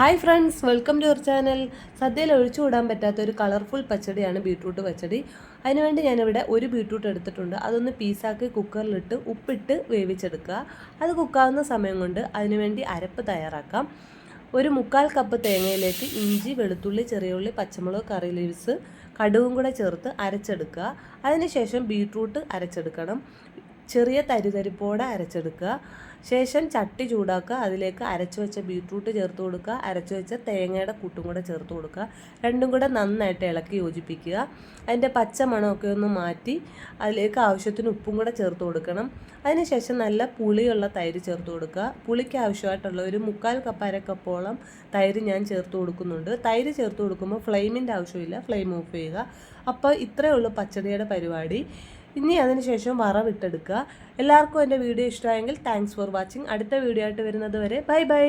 Hi friends welcome to your channel സദ്യയിൽ ഒഴിച്ചുകൂടാൻ പറ്റാത്ത ഒരു കളർഫുൾ പച്ചടിയാണ് ബീട്രൂട്ട് പച്ചടി. അതിനുവേണ്ടി ഞാനിവിടെ ഒരു ബീട്രൂട്ട് എടുത്തിട്ടുണ്ട്. അതൊന്ന് പീസാക്കി കുക്കറിലിട്ട് ഉപ്പിട്ട് വേവിച്ചെടുക്കുക. അത് കുക്കാവുന്ന സമയം കൊണ്ട് അതിനുവേണ്ടി അരപ്പ് തയ്യാറാക്കാം. ഒരു മുക്കാൽ കപ്പ് തേങ്ങയിലേക്ക് ഇഞ്ചി വെളുത്തുള്ളി ചെറിയ ഉള്ളി പച്ചമുളക് കറി ലീവ്സ് കടുവും കൂടെ ചേർത്ത് അരച്ചെടുക്കുക. അതിനുശേഷം ബീട്രൂട്ട് അരച്ചെടുക്കണം. ചെറിയ തരിതരിപ്പോടെ അരച്ചെടുക്കുക. ശേഷം ചട്ടി ചൂടാക്കുക. അതിലേക്ക് അരച്ചു വെച്ച ബീട്രൂട്ട് ചേർത്ത് കൊടുക്കുക. അരച്ചു വെച്ച തേങ്ങയുടെ കൂട്ടും കൂടെ ചേർത്ത് കൊടുക്കുക. രണ്ടും കൂടെ നന്നായിട്ട് ഇളക്കി യോജിപ്പിക്കുക. അതിന്റെ പച്ച മണമൊക്കെ ഒന്ന് മാറ്റി അതിലേക്ക് ആവശ്യത്തിന് ഉപ്പും കൂടെ ചേർത്ത് കൊടുക്കണം. അതിനുശേഷം നല്ല പുളിയുള്ള തൈര് ചേർത്ത് കൊടുക്കുക. പുളിക്ക് ആവശ്യമായിട്ടുള്ള ഒരു മുക്കാൽ കപ്പ് അരക്കപ്പോളം കപ്പോളം തൈര് ഞാൻ ചേർത്ത് കൊടുക്കുന്നുണ്ട്. തൈര് ചേർത്ത് കൊടുക്കുമ്പോൾ ഫ്ലെയിമിന്റെ ആവശ്യമില്ല. ഫ്ലെയിം ഓഫ് ചെയ്യുക. അപ്പോൾ ഇത്രയേ ഉള്ളൂ പച്ചടിയുടെ പരിപാടി. ഇനി അതിനുശേഷം വറവിട്ടെടുക്കുക എല്ലാവർക്കും എന്റെ വീഡിയോ ഇഷ്ടമായെങ്കിൽ താങ്ക്സ് ഫോർ വാച്ചിങ് അടുത്ത വീഡിയോ ആയിട്ട് വരുന്നത് വരെ ബൈ ബൈ.